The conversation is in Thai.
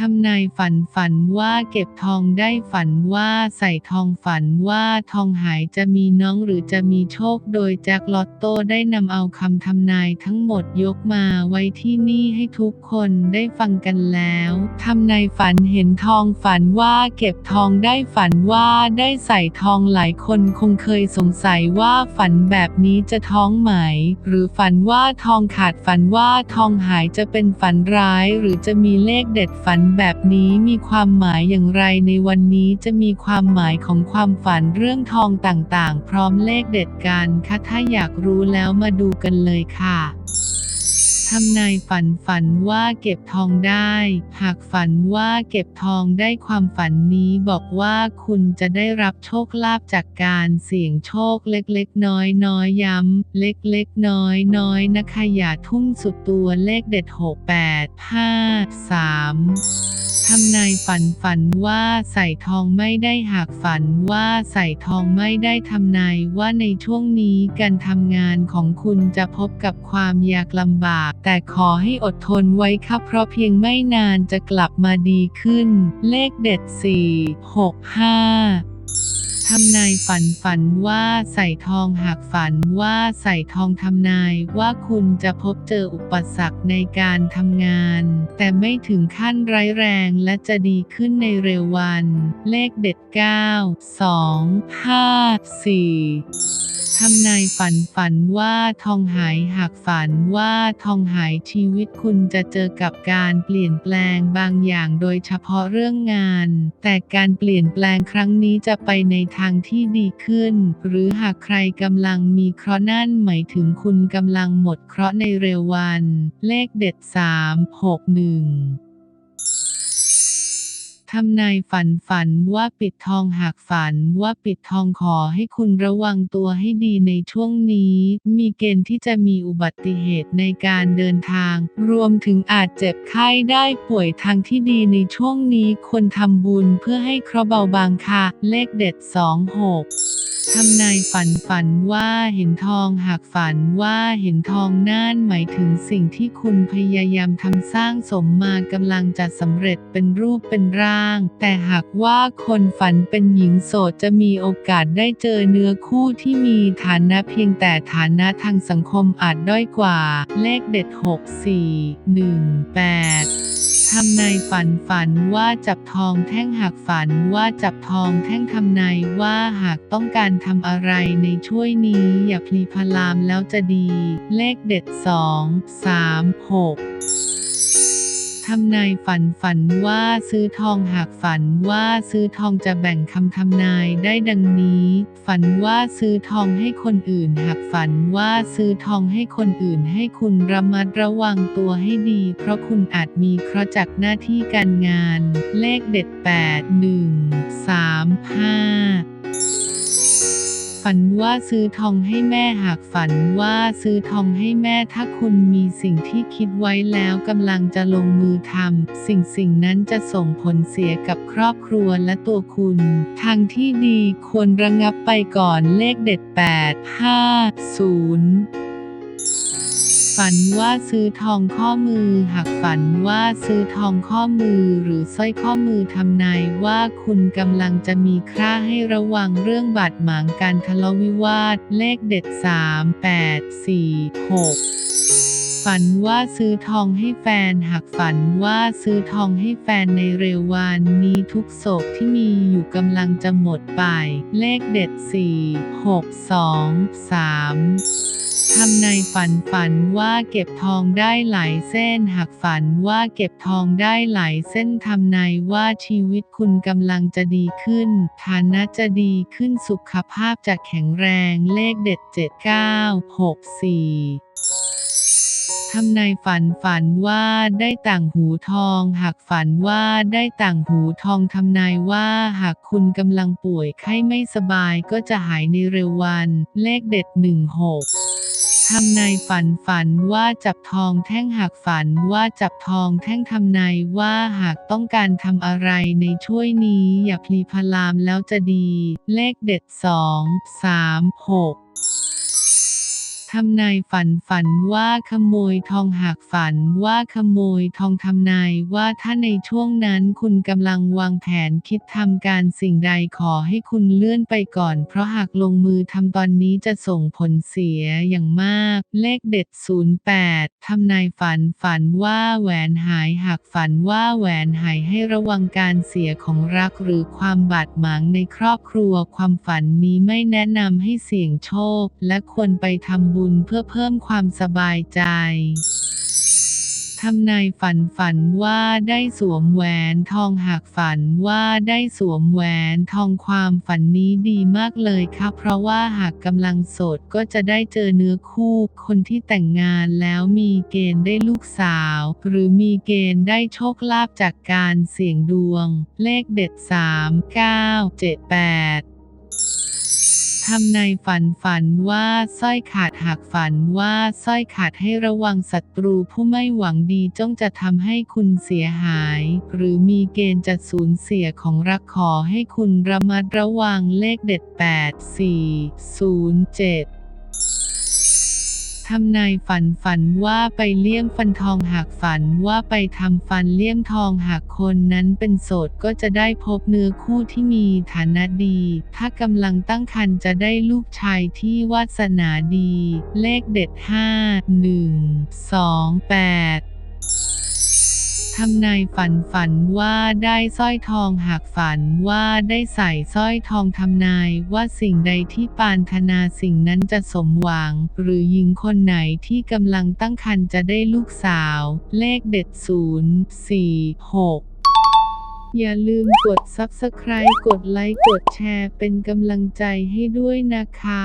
ทำนายฝันฝันว่าเก็บทองได้ฝันว่าใส่ทองฝันว่าทองหายจะมีน้องหรือจะมีโชคโดยแจ็คลอตโต้ได้นำเอาคำทำนายทั้งหมดยกมาไว้ที่นี่ให้ทุกคนได้ฟังกันแล้วทำนายฝันเห็นทองฝันว่าเก็บทองได้ฝันว่าได้ใส่ทองหลายคนคงเคยสงสัยว่าฝันแบบนี้จะท้องไหม หรือฝันว่าทองขาดฝันว่าทองหายจะเป็นฝันร้ายหรือจะมีเลขเด็ดฝันแบบนี้มีความหมายอย่างไรในวันนี้จะมีความหมายของความฝันเรื่องทองต่างๆ พร้อมเลขเด็ดกันค่ะถ้าอยากรู้แล้วมาดูกันเลยค่ะ ทำนายฝันฝันว่าเก็บทองได้ หากฝันว่าเก็บทองได้ความฝันนี้บอกว่าคุณจะได้รับโชคลาภจากการเสี่ยงโชคเล็กๆ น้อยๆย้ำ เล็กๆ น้อยๆนะคะอย่าทุ่มสุดตัวเลขเด็ด 6 8 5 3ทำนายฝันฝันว่าใส่ทองไม่ได้หากฝันว่าใส่ทองไม่ได้ทำนายว่าในช่วงนี้การทำงานของคุณจะพบกับความยากลำบาก แต่ขอให้อดทนไว้ครับเพราะเพียงไม่นานจะกลับมาดีขึ้น เลขเด็ด 4 6 5 ทำนายฝันฝันว่าใส่ทองหากฝันว่าใส่ทองทำนายว่าคุณจะพบเจออุปสรรคในการทำงาน แต่ไม่ถึงขั้นร้ายแรงและจะดีขึ้นในเร็ววัน เลขเด็ด 9 2 5 4ทำนายฝันฝันว่าทองหายหากฝันว่าทองหายชีวิตคุณจะเจอกับการเปลี่ยนแปลงบางอย่างโดยเฉพาะเรื่องงาน แต่การเปลี่ยนแปลงครั้งนี้จะไปในทางที่ดีขึ้น หรือหากใครกำลังมีเคราะห์นั่นหมายถึงคุณกำลังหมดเคราะห์ในเร็ววัน เลขเด็ด 3 6 1 ทำนายฝันฝันว่าปิดทองหากฝันว่าปิดทองขอให้คุณระวังตัวให้ดีในช่วงนี้ มีเกณฑ์ที่จะมีอุบัติเหตุในการเดินทาง รวมถึงอาจเจ็บไข้ได้ป่วยทางที่ดีในช่วงนี้ควรทำบุญเพื่อให้เคราะห์เบาบางค่ะ เลขเด็ด 26ทำนายฝันฝันว่าเห็นทองหากฝันว่าเห็นทองนั่นหมายถึงสิ่งที่คุณพยายามทำสร้างสมมากำลังจะสำเร็จเป็นรูปเป็นร่างแต่หากว่าคนฝันเป็นหญิงโสดจะมีโอกาสได้เจอเนื้อคู่ที่มีฐานะเพียงแต่ฐานะทางสังคมอาจด้อยกว่า เลขเด็ด 6 4 1 8ทำนายฝันฝันว่าจับทองแท่งหักฝันว่าจับทองแท่งทำนายว่าหากต้องการทำอะไรในช่วยนี้อย่าพลีพลามแล้วจะดี เลขเด็ด2 3 6 ทำนายฝันฝันว่าซื้อทองหากฝันว่าซื้อทองจะแบ่งคำทำนายได้ดังนี้ ฝันว่าซื้อทองให้คนอื่น หากฝันว่าซื้อทองให้คนอื่น ให้คุณระมัดระวังตัวให้ดี เพราะคุณอาจมีเคราะห์จากหน้าที่การงาน เลขเด็ด 8 1 3 5 ฝันว่าซื้อทองให้แม่หากฝันว่าซื้อทองให้แม่ถ้าคุณมีสิ่งที่คิดไว้แล้วกำลังจะลงมือทำสิ่งสิ่งนั้นจะส่งผลเสียกับครอบครัวและตัวคุณ ทางที่ดีควรระงับไปก่อนเลขเด็ด 8 5 0 ฝันว่าซื้อทองข้อมือ หากฝันว่าซื้อทองข้อมือหรือสร้อยข้อมือทำนายว่าคุณกำลังจะมีค่าให้ระวังเรื่องบาดหมางการทะเลาะวิวาท เลขเด็ด 3 8 4 6 ฝันว่าซื้อทองให้แฟน หากฝันว่าซื้อทองให้แฟนในเร็ววันนี้ทุกโศกที่มีอยู่กำลังจะหมดไป เลขเด็ด 4 6 2 3ทำในฝันฝันว่าเก็บทองได้หลายเส้น หากฝันว่าเก็บทองได้หลายเส้นทำในว่าชีวิตคุณกำลังจะดีขึ้น ฐานะจะดีขึ้นสุขภาพจะแข็งแรงเลขเด็ด 79 64 ทำนายฝันฝันว่าได้ต่างหูทอง หากฝันว่าได้ต่างหูทองทำนายว่าหากคุณกำลังป่วยไข้ไม่สบายก็จะหายในเร็ววัน เลขเด็ด 16ทำนายฝันฝันว่าจับทองแท่งหากฝันว่าจับทองแท่งทำนายว่าหากต้องการทำอะไรในช่วยนี้อย่าพลีพลามแล้วจะดี เลขเด็ด 2 3 6 ทำนายฝันฝันว่าขโมยทองหากฝันว่าขโมยทองทำนายว่าถ้าในช่วงนั้นคุณกำลังวางแผนคิดทำการสิ่งใดขอให้คุณเลื่อนไปก่อน เพราะหากลงมือทำตอนนี้จะส่งผลเสียอย่างมาก เลขเด็ด 08ทำนายฝันฝันว่าแหวนหายหากฝันว่าแหวนหายให้ระวังการเสียของรักหรือความบาดหมางในครอบครัว ความฝันนี้ไม่แนะนำให้เสี่ยงโชค และควรไปทำบุญเพื่อเพิ่มความสบายใจทำนายฝันฝันว่าได้สวมแหวนทองหากฝันว่าได้สวมแหวนทองความฝันนี้ดีมากเลยครับเพราะว่าหากกำลังโสดก็จะได้เจอเนื้อคู่ คนที่แต่งงานแล้วมีเกณฑ์ได้ลูกสาว หรือมีเกณฑ์ได้โชคลาภจากการเสี่ยงดวง เลขเด็ด 3 9 7 8 ทำในฝันฝันว่าสร้อยขาดหากฝันว่าสร้อยขาดให้ระวังศัตรูผู้ไม่หวังดีจ้องจะทำให้คุณเสียหาย หรือมีเกณฑ์จะสูญเสียของรักขอให้คุณระมัดระวังเลขเด็ด 8 4 0 7 ทำนายฝันฝันว่าไปเลี่ยมฟันทองหากฝันว่าไปทำฟันเลี่ยมทองหากคนนั้นเป็นโสดก็จะได้พบเนื้อคู่ที่มีฐานะดี ถ้ากำลังตั้งครรภ์จะได้ลูกชายที่วาสนาดี เลขเด็ด 5 1 2 8 ทำนายฝันฝันว่าได้สร้อยทองหากฝันว่าได้ใส่สร้อยทองทำนายว่าสิ่งใดที่ปารถนาสิ่งนั้นจะสมหวัง หรือหญิงคนไหนที่กำลังตั้งครรภ์จะได้ลูกสาว เลขเด็ด 0 4 6อย่าลืมกด Subscribe กดไลค์ กดแชร์ เป็นกำลังใจให้ด้วยนะคะ